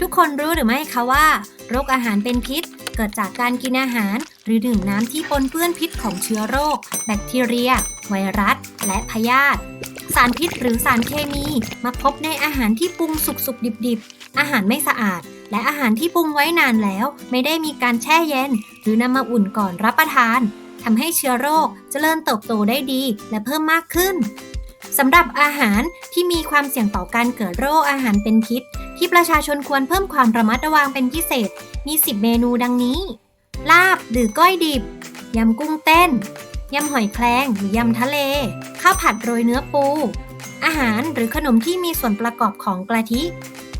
ทุกคนรู้หรือไม่คะว่า โรคอาหารเป็นพิษ เกิดจากการกินอาหาร หรือดื่มน้ำที่ปนเปื้อนพิษของเชื้อโรค แบคทีเรีย ไวรัส และพยาธิสารพิษหรือสารเคมีมักพบในอาหารที่ปรุงสุกๆดิบๆ อาหารไม่สะอาด และอาหารที่ปรุงไว้นานแล้ว ไม่ได้มีการแช่เย็น หรือนำมาอุ่นก่อนรับประทานทำให้เชื้อโรคเจริญเติบโตได้ดี และเพิ่มมากขึ้นสำหรับอาหารที่มีความเสี่ยงต่อการเกิดโรคอาหารเป็นพิษ ที่ประชาชนควรเพิ่มความระมัดระวังเป็นพิเศษ มี 10 เมนูดังนี้ ลาบหรือก้อยดิบ ยำกุ้งเต้น ยำหอยแครงหรือยำทะเล ข้าวผัดโรยเนื้อปู อาหารหรือขนมที่มีส่วนประกอบของกะทิ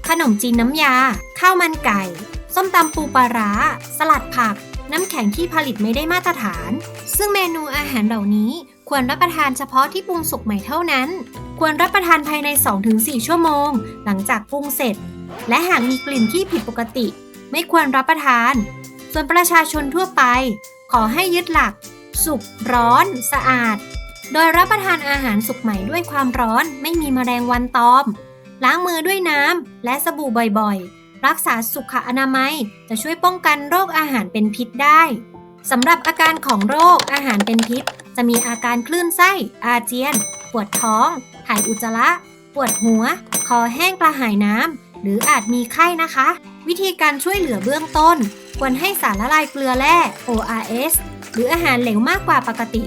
ขนมจีนน้ำยา ข้าวมันไก่ ส้มตำปูปลาร้า สลัดผัก น้ำแข็งที่ผลิตไม่ได้มาตรฐาน ซึ่งเมนูอาหารเหล่านี้ควรรับประทานเฉพาะที่ปรุงสุกใหม่เท่านั้น ควรรับประทานภายใน 2-4 ชั่วโมง หลังจากปรุงเสร็จ และหากมีกลิ่นที่ผิดปกติ ไม่ควรรับประทาน ส่วนประชาชนทั่วไป ขอให้ยึดหลัก สุกร้อน สะอาด โดยรับประทานอาหารสุกใหม่ด้วยความร้อน ไม่มีแมลงวันตอม ล้างมือด้วยน้ำและสบู่บ่อยๆ รักษาสุขอนามัยจะช่วยป้องกันโรคอาหารเป็นพิษได้สำหรับอาการของโรคอาหารเป็นพิษ จะมีอาการคลื่นไส้ อาเจียน ปวดท้อง ถ่ายอุจจาระ ปวดหัว คอแห้งกระหายน้ำ หรืออาจมีไข้นะคะ วิธีการช่วยเหลือเบื้องต้น ควรให้สารละลายเกลือแร่ ORS หรืออาหารเหลวมากกว่าปกติ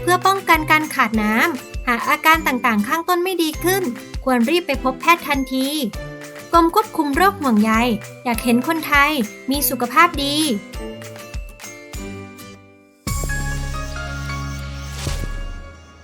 เพื่อป้องกันการขาดน้ำ หากอาการต่างๆ ข้างต้นไม่ดีขึ้น ควรรีบไปพบแพทย์ทันทีกรมควบคุมโรคห่วงใย อยากเห็นคนไทยมีสุขภาพดี